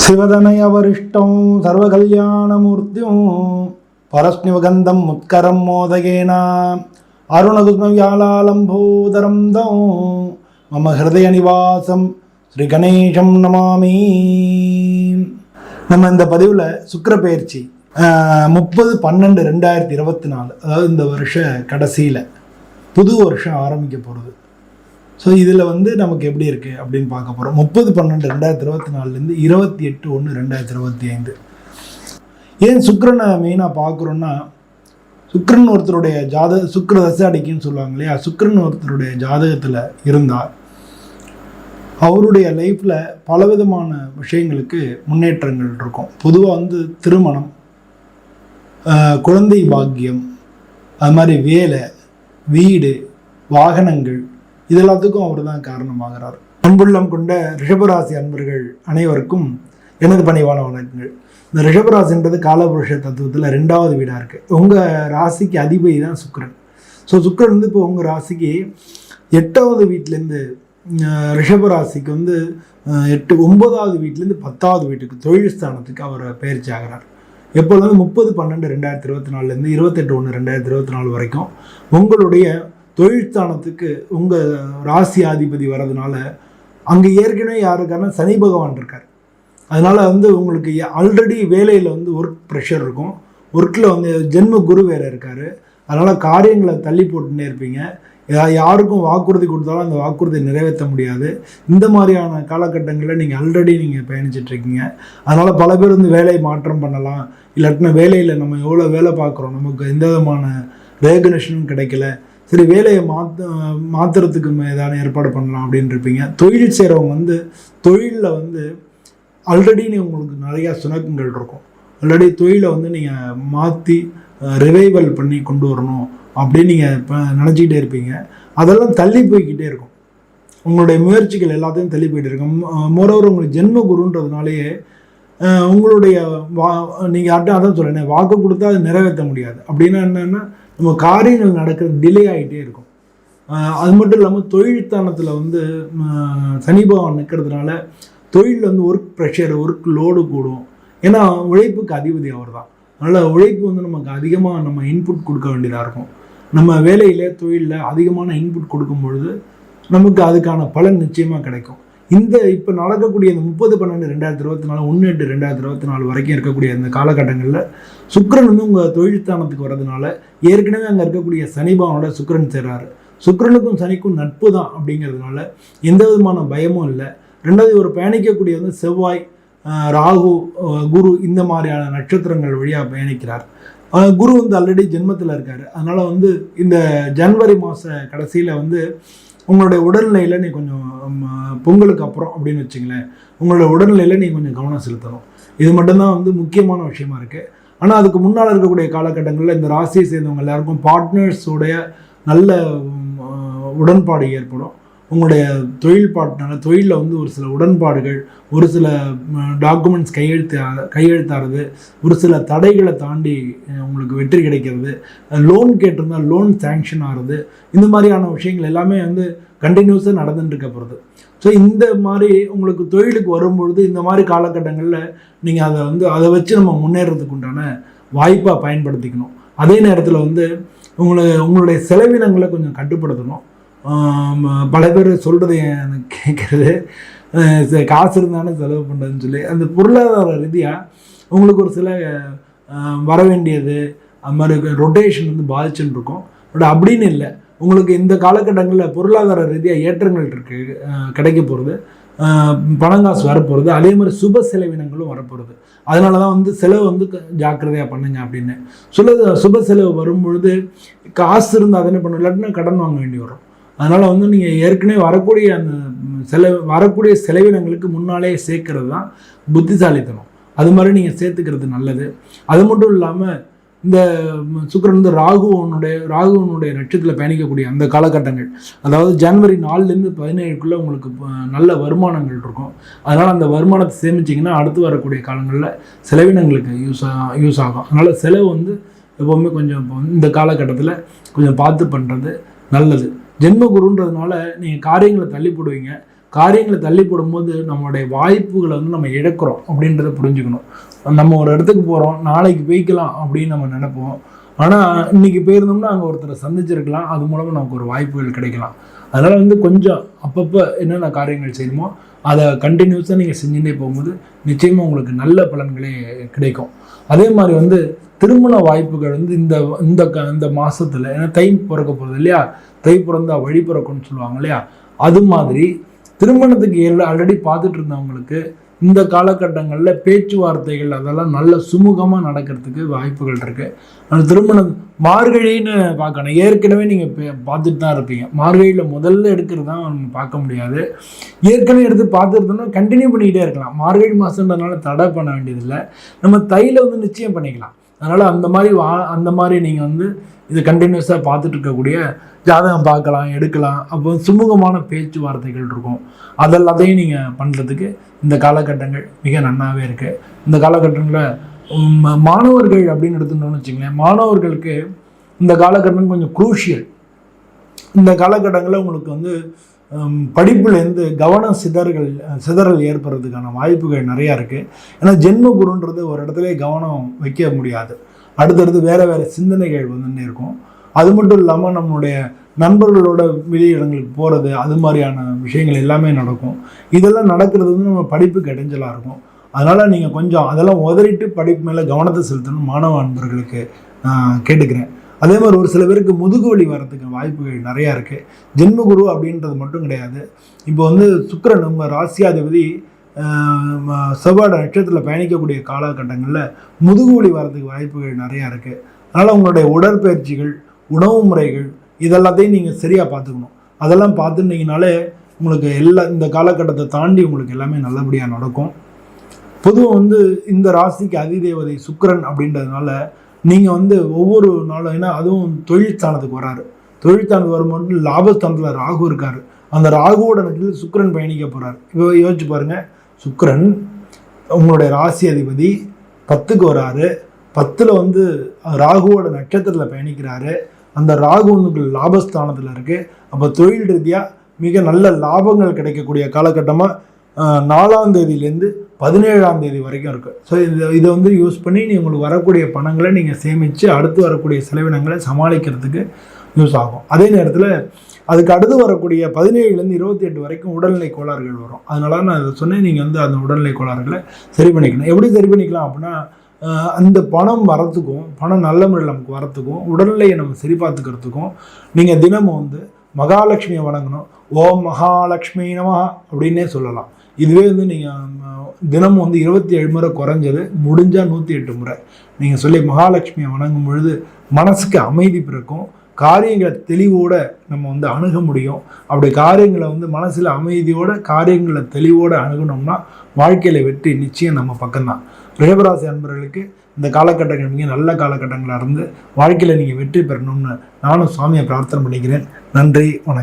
சிவதனய வரிஷ்டம் சர்வகல்யாணமூர்த்தியும் பரஸ்னிவகந்தம் முத்கரம் மோதகேனா. அருணகுஸ்மவியாலாலம் பூதரம் தம் மம ஹிருதய நிவாசம் ஸ்ரீ கணேசம் நமாமி. நம்ம இந்த பதிவில் சுக்கரப்பயிற்சி முப்பது பன்னெண்டு ரெண்டாயிரத்தி இருபத்தி நாலு அதாவது இந்த வருஷ கடைசியில் புது வருஷம் ஆரம்பிக்க போகிறது ஸோ இதில் வந்து நமக்கு எப்படி இருக்குது அப்படின்னு பார்க்க போகிறோம் முப்பது பன்னெண்டு ரெண்டாயிரத்தி இருபத்தி நாலுலேருந்து இருபத்தி எட்டு ஒன்று ரெண்டாயிரத்தி இருபத்தி ஐந்து ஏன் சுக்கரனை மெயினாக பார்க்குறோன்னா சுக்கரன் ஒருத்தருடைய ஜாத சுக்கர தசை அடிக்குன்னு சொல்லுவாங்க இல்லையா? சுக்கரன் ஒருத்தருடைய ஜாதகத்தில் இருந்தால் அவருடைய லைஃப்பில் பலவிதமான விஷயங்களுக்கு முன்னேற்றங்கள் இருக்கும். பொதுவாக வந்து திருமணம் குழந்தை பாக்கியம் அது மாதிரி வேலை வீடு வாகனங்கள் இது எல்லாத்துக்கும் அவர் தான் காரணமாகிறார். அன்புள்ளம் கொண்ட ரிஷபராசி அன்பர்கள் அனைவருக்கும் எனது பணிவான வணக்கங்கள். இந்த ரிஷபராசின்றது காலபுருஷ தத்துவத்தில் ரெண்டாவது வீடாக இருக்குது உங்கள் ராசிக்கு அதிபதி தான் சுக்கரன். ஸோ சுக்கரன் வந்து இப்போ உங்கள் ராசிக்கு எட்டாவது வீட்டிலேருந்து ரிஷபராசிக்கு வந்து எட்டு ஒன்பதாவது வீட்டிலேருந்து பத்தாவது வீட்டுக்கு தொழில் ஸ்தானத்துக்கு அவர் பயிற்சி ஆகிறார். எப்பொழுது முப்பது பன்னெண்டு ரெண்டாயிரத்தி இருபத்தி நாலுலேருந்து இருபத்தெட்டு ஒன்று ரெண்டாயிரத்தி இருபத்தி நாலு வரைக்கும் உங்களுடைய தொழில்தானத்துக்கு உங்கள் ராசியாதிபதி வர்றதுனால அங்கே ஏற்கனவே யாருக்கான சனி பகவான் இருக்கார். அதனால் வந்து உங்களுக்கு ஆல்ரெடி வேலையில் வந்து ஒர்க் ப்ரெஷர் இருக்கும். ஒர்க்கில் வந்து ஜென்ம குரு வேறு இருக்கார். அதனால் காரியங்களை தள்ளி போட்டுன்னே இருப்பீங்க. ஏதாவது யாருக்கும் வாக்குறுதி கொடுத்தாலும் அந்த வாக்குறுதி நிறைவேற்ற முடியாது. இந்த மாதிரியான காலகட்டங்களில் நீங்கள் ஆல்ரெடி நீங்கள் பயணிச்சிட்ருக்கீங்க அதனால் பல பேர் வந்து வேலை மாற்றம் பண்ணலாம். இல்லாட்டினா வேலையில் நம்ம எவ்வளோ வேலை பார்க்குறோம் நமக்கு எந்த விதமான ரேகனேஷனும் கிடைக்கல. சரி வேலையை மாற்ற மாற்றுறதுக்கு ஏதாவது ஏற்பாடு பண்ணலாம் அப்படின்னு இருப்பீங்க. தொழில் செய்கிறவங்க வந்து தொழிலில் வந்து ஆல்ரெடி உங்களுக்கு நிறையா சுணக்கங்கள் இருக்கும். ஆல்ரெடி தொழிலை வந்து நீங்கள் மாற்றி ரிவைவல் பண்ணி கொண்டு வரணும் அப்படின்னு நீங்கள் இப்போ நினச்சிக்கிட்டே இருப்பீங்க. அதெல்லாம் தள்ளி போய்க்கிட்டே இருக்கும். உங்களுடைய முயற்சிகள் எல்லாத்தையும் தள்ளி போயிட்டு இருக்கும். மோரோவர் உங்களுக்கு ஜென்ம குருன்றதுனாலேயே உங்களுடைய வா நீங்கள் யார்ட்டும் அதான் சொல்கிறேன் வாக்கு கொடுத்தா அது நிறைவேற்ற முடியாது. அப்படின்னா என்னென்னா நம்ம காரியங்கள் நடக்கிறது டிலே ஆகிட்டே இருக்கும் அது மட்டும் இல்லாமல் தொழில்தானத்தில் வந்து சனி பகவான் நிற்கிறதுனால தொழிலில் வந்து ஒர்க் ப்ரெஷர் ஒர்க் லோடு கூடும். ஏன்னா உழைப்புக்கு அதிபதி அவர் தான் அதனால் உழைப்பு வந்து நமக்கு அதிகமாக நம்ம இன்புட் கொடுக்க வேண்டியதாக இருக்கும். நம்ம வேலையில் தொழிலில் அதிகமான இன்புட் கொடுக்கும் பொழுது நமக்கு அதுக்கான பலன் நிச்சயமாக கிடைக்கும். இந்த இப்போ நடக்கக்கூடிய இந்த முப்பது பன்னெண்டு ரெண்டாயிரத்தி இருபத்தி நாலு ஒன்று எட்டு ரெண்டாயிரத்தி இருபத்தி நாலு வரைக்கும் இருக்கக்கூடிய இந்த காலகட்டங்களில் சுக்கரன் வந்து உங்கள் தொழில்ஸ்தானத்துக்கு வரதுனால ஏற்கனவே அங்கே இருக்கக்கூடிய சனிபாவனோட சுக்கரன் சேர்றாரு. சுக்கரனுக்கும் சனிக்கும் நட்பு தான் அப்படிங்கிறதுனால எந்த விதமான பயமும் இல்லை. ரெண்டாவது ஒரு பயணிக்கக்கூடிய வந்து செவ்வாய் ராகு குரு இந்த மாதிரியான நட்சத்திரங்கள் வழியாக பயணிக்கிறார். குரு வந்து ஆல்ரெடி ஜென்மத்தில் இருக்கார். அதனால் வந்து இந்த ஜனவரி மாத கடைசியில் வந்து உங்களுடைய உடல்நிலையில் நீ கொஞ்சம் பொங்கலுக்கு அப்புறம் அப்படின்னு வச்சுங்களேன் உங்களோட உடல்நிலையில் நீ கொஞ்சம் கவனம் செலுத்தணும். இது மட்டும்தான் வந்து முக்கியமான விஷயமா இருக்குது ஆனால் அதுக்கு முன்னால் இருக்கக்கூடிய காலகட்டங்களில் இந்த ராசியை சேர்ந்தவங்க எல்லாருக்கும் பார்ட்னர்ஸோடைய நல்ல உடன்பாடு ஏற்படும். உங்களுடைய தொழில் பார்ட்னர் தொழிலில் வந்து ஒரு சில உடன்பாடுகள் ஒரு சில டாக்குமெண்ட்ஸ் கையெழுத்து கையெழுத்தாடுறது ஒரு சில தடைகளை தாண்டி உங்களுக்கு வெற்றி கிடைக்கிறது லோன் கேட்டிருந்தால் லோன் சேங்ஷன் ஆகிறது இந்த மாதிரியான விஷயங்கள் எல்லாமே வந்து கண்டினியூஸாக நடந்துட்டு இருக்க போகிறது ஸோ இந்த மாதிரி உங்களுக்கு தொழிலுக்கு வரும்பொழுது இந்த மாதிரி காலகட்டங்களில் நீங்கள் அதை வந்து அதை வச்சு நம்ம முன்னேறதுக்கு உண்டான வாய்ப்பாக பயன்படுத்திக்கணும். அதே நேரத்தில் வந்து உங்களை உங்களுடைய செலவினங்களை கொஞ்சம் கட்டுப்படுத்தணும். பல பேர் சொல்கிறது எனக்கு கேட்குறது காசு இருந்தாலும் செலவு பண்ணுறதுன்னு சொல்லி அந்த பொருளாதார ரீதியாக உங்களுக்கு ஒரு சில வர வேண்டியது அது மாதிரி ரொட்டேஷன் வந்து பாதிச்சுன்னு இருக்கும். பட் அப்படின்னு இல்லை. உங்களுக்கு இந்த காலகட்டங்களில் பொருளாதார ரீதியாக ஏற்றங்கள் இருக்கு கிடைக்க போகிறது பணங்காசு வரப்போகிறது அதே மாதிரி சுப செலவினங்களும் வரப்போகிறது அதனால தான் வந்து செலவு வந்து ஜாக்கிரதையாக பண்ணுங்க அப்படின்னு. சுல சுப செலவு வரும்பொழுது காசு இருந்தால் அதை என்ன பண்ணும் இல்லாட்டினா கடன் வாங்க வேண்டி வரும். அதனால் வந்து நீங்கள் ஏற்கனவே வரக்கூடிய அந்த செலவு வரக்கூடிய செலவினங்களுக்கு முன்னாலே சேர்க்கறது தான் புத்திசாலித்தனம். அது மாதிரி நீங்கள் சேர்த்துக்கிறது நல்லது. அது மட்டும் இல்லாமல் இந்த சுக்கரன் வந்து ராகுவனுடைய ராகுவனுடைய நட்சத்திரத்தில் பயணிக்கக்கூடிய அந்த காலகட்டங்கள். அதாவது ஜனவரி நாலுலேருந்து பதினேழுக்குள்ளே உங்களுக்கு நல்ல வருமானங்கள் இருக்கும். அதனால் அந்த வருமானத்தை சேமிச்சிங்கன்னா அடுத்து வரக்கூடிய காலங்களில் செலவினங்களுக்கு யூஸ் யூஸ் ஆகும். அதனால் செலவு வந்து எப்போவுமே கொஞ்சம் இப்போ இந்த காலகட்டத்தில் கொஞ்சம் பார்த்து பண்ணுறது நல்லது. ஜென்ம குருன்றதுனால நீங்கள் காரியங்களை தள்ளி போடுவீங்க. காரியங்களை தள்ளி போடும்போது நம்மளுடைய வாய்ப்புகளை வந்து நம்ம இழக்கிறோம் அப்படின்றத புரிஞ்சுக்கணும். நம்ம ஒரு இடத்துக்கு போகிறோம் நாளைக்கு போய்க்கலாம் அப்படின்னு நம்ம நினைப்போம். ஆனால் இன்னைக்கு போயிருந்தோம்னா அங்கே ஒருத்தரை சந்திச்சிருக்கலாம். அது மூலமாக நமக்கு ஒரு வாய்ப்புகள் கிடைக்கலாம். அதனால் வந்து கொஞ்சம் அப்பப்போ என்னென்ன காரியங்கள் செய்யணுமோ அதை கண்டினியூஸாக நீங்கள் செஞ்சுட்டே போகும்போது நிச்சயமாக உங்களுக்கு நல்ல பலன்களே கிடைக்கும். அதே மாதிரி வந்து திருமண வாய்ப்புகள் வந்து இந்த இந்த க இந்த மாதத்தில் ஏன்னா தை பிறக்க போகிறது இல்லையா? தை பிறந்தா வழி பிறக்கும்னு சொல்லுவாங்க இல்லையா? அது மாதிரி திருமணத்துக்கு ஏற ஆல்ரெடி பார்த்துட்டு இருந்தவங்களுக்கு இந்த காலகட்டங்களில் பேச்சுவார்த்தைகள் அதெல்லாம் நல்ல சுமூகமாக நடக்கிறதுக்கு வாய்ப்புகள் இருக்குது ஆனால் திருமணம் மார்கழின்னு பார்க்கணும். ஏற்கனவே நீங்கள் பார்த்துட்டு தான் இருப்பீங்க. மார்கழியில் முதல்ல எடுக்கிறது தான் நம்ம பார்க்க முடியாது. ஏற்கனவே எடுத்து பார்த்துருந்தோம்னா கண்டினியூ பண்ணிக்கிட்டே இருக்கலாம். மார்கழி மாதன்றதுனால தடை பண்ண வேண்டியதில்லை. நம்ம தையில் வந்து நிச்சயம் பண்ணிக்கலாம். அதனால் அந்த மாதிரி வா அந்த மாதிரி நீங்கள் வந்து இது கண்டினியூஸாக பார்த்துட்டு இருக்கக்கூடிய ஜாதகம் பார்க்கலாம் எடுக்கலாம். அப்போ சுமூகமான பேச்சுவார்த்தைகள் இருக்கும். அதெல்லாத்தையும் நீங்கள் பண்ணுறதுக்கு இந்த காலகட்டங்கள் மிக நன்னாவே இருக்குது இந்த காலகட்டங்களில் மாணவர்கள் அப்படின்னு எடுத்துட்டோம்னு வச்சுங்களேன் மாணவர்களுக்கு இந்த காலகட்டம் கொஞ்சம் குரூஷியல் இந்த காலகட்டங்களில் உங்களுக்கு வந்து படிப்புலேருந்து கவன சிதறல் சிதறல் ஏற்படுறதுக்கான வாய்ப்புகள் நிறையா இருக்குது ஏன்னா ஜென்ம குருன்றது ஒரு இடத்துல கவனம் வைக்க முடியாது. அடுத்தடுத்து வேறு வேறு சிந்தனைகள் வந்துன்னே இருக்கும். அது மட்டும் இல்லாமல் நம்மளுடைய நண்பர்களோட வெளியிடங்களுக்கு போகிறது அது மாதிரியான விஷயங்கள் எல்லாமே நடக்கும். இதெல்லாம் நடக்கிறது வந்து நம்ம படிப்புக்கு இடைஞ்சலாக இருக்கும். அதனால் நீங்கள் கொஞ்சம் அதெல்லாம் உதறிட்டு படிப்பு மேலே கவனத்தை செலுத்தணும் மாணவ நண்பர்களுக்கு நான் கேட்டுக்கிறேன். அதே மாதிரி ஒரு சில பேருக்கு முதுகு வலி வரதுக்கு வாய்ப்புகள் நிறையா இருக்குது ஜென்மகுரு அப்படின்றது மட்டும் கிடையாது. இப்போ வந்து சுக்கரன் நம்ம ராசியாதிபதி செவ்வாய் நட்சத்திரத்தில் பயணிக்கக்கூடிய காலகட்டங்களில் முதுகு வலி வரதுக்கு வாய்ப்புகள் நிறையா இருக்குது அதனால் உங்களுடைய உடற்பயிற்சிகள் உணவு முறைகள் இதெல்லாத்தையும் நீங்கள் சரியாக பார்த்துக்கணும். அதெல்லாம் பார்த்துட்டீங்கனாலே உங்களுக்கு எல்லா இந்த காலகட்டத்தை தாண்டி உங்களுக்கு எல்லாமே நல்லபடியாக நடக்கும். பொதுவாக வந்து இந்த ராசிக்கு அதிதேவதை சுக்கரன் அப்படின்றதுனால நீங்கள் வந்து ஒவ்வொரு நாளும் ஏன்னா அதுவும் தொழில் ஸ்தானத்துக்கு வராரு. தொழில் ஸ்தானத்துக்கு வரும்போது லாபஸ்தானத்தில் ராகு இருக்கார். அந்த ராகுவோட நட்சத்திரத்தில் சுக்கரன் பயணிக்க போகிறார் இப்போ யோசிச்சு பாருங்கள் சுக்கரன் உங்களுடைய ராசி அதிபதி பத்துக்கு வராரு. பத்தில் வந்து ராகுவோட நட்சத்திரத்தில் பயணிக்கிறாரு. அந்த ராகு வந்து லாபஸ்தானத்தில் இருக்குது அப்போ தொழில் ரீதியாக மிக நல்ல லாபங்கள் கிடைக்கக்கூடிய காலகட்டமாக நாலாம் தேதியிலேருந்து பதினேழாம் தேதி வரைக்கும் இருக்குது ஸோ இதை இதை வந்து யூஸ் பண்ணி நீ உங்களுக்கு வரக்கூடிய பணங்களை நீங்கள் சேமித்து அடுத்து வரக்கூடிய செலவினங்களை சமாளிக்கிறதுக்கு யூஸ் ஆகும். அதே நேரத்தில் அதுக்கு அடுத்து வரக்கூடிய பதினேழுலேருந்து இருபத்தி எட்டு வரைக்கும் உடல்நிலை கோளாறுகள் வரும். அதனால நான் இதை சொன்னேன் நீங்கள் வந்து அந்த உடல்நிலை கோளாறுகளை சரி பண்ணிக்கணும். எப்படி சரி பண்ணிக்கலாம் அப்படின்னா அந்த பணம் வரத்துக்கும் பணம் நல்ல முறையில் நமக்கு வரத்துக்கும் உடல்நிலையை நம்ம சரி பார்த்துக்கிறதுக்கும் நீங்கள் தினமும் வந்து மகாலட்சுமியை வணங்கணும். ஓம் மகாலட்சுமி நமஹா அப்படின்னே சொல்லலாம். இதுவே வந்து நீங்கள் தினமும் வந்து இருபத்தி ஏழு முறை குறைஞ்சது முடிஞ்சால் நூற்றி எட்டு முறை. நீங்கள் சொல்லி மகாலட்சுமியை வணங்கும் பொழுது மனசுக்கு அமைதி பிறக்கும். காரியங்களை தெளிவோடு நம்ம வந்து அணுக முடியும். அப்படி காரியங்களை வந்து மனசில் அமைதியோட காரியங்களை தெளிவோடு அணுகணும்னா வாழ்க்கையில் வெற்றி நிச்சயம் நம்ம பக்கம்தான். ரிஷபராசி அன்பர்களுக்கு இந்த காலகட்டங்கள் மிக நல்ல காலகட்டங்களாக இருந்து வாழ்க்கையில் நீங்கள் வெற்றி பெறணும்னு நானும் சுவாமியை பிரார்த்தனை பண்ணிக்கிறேன். நன்றி வணக்கம்.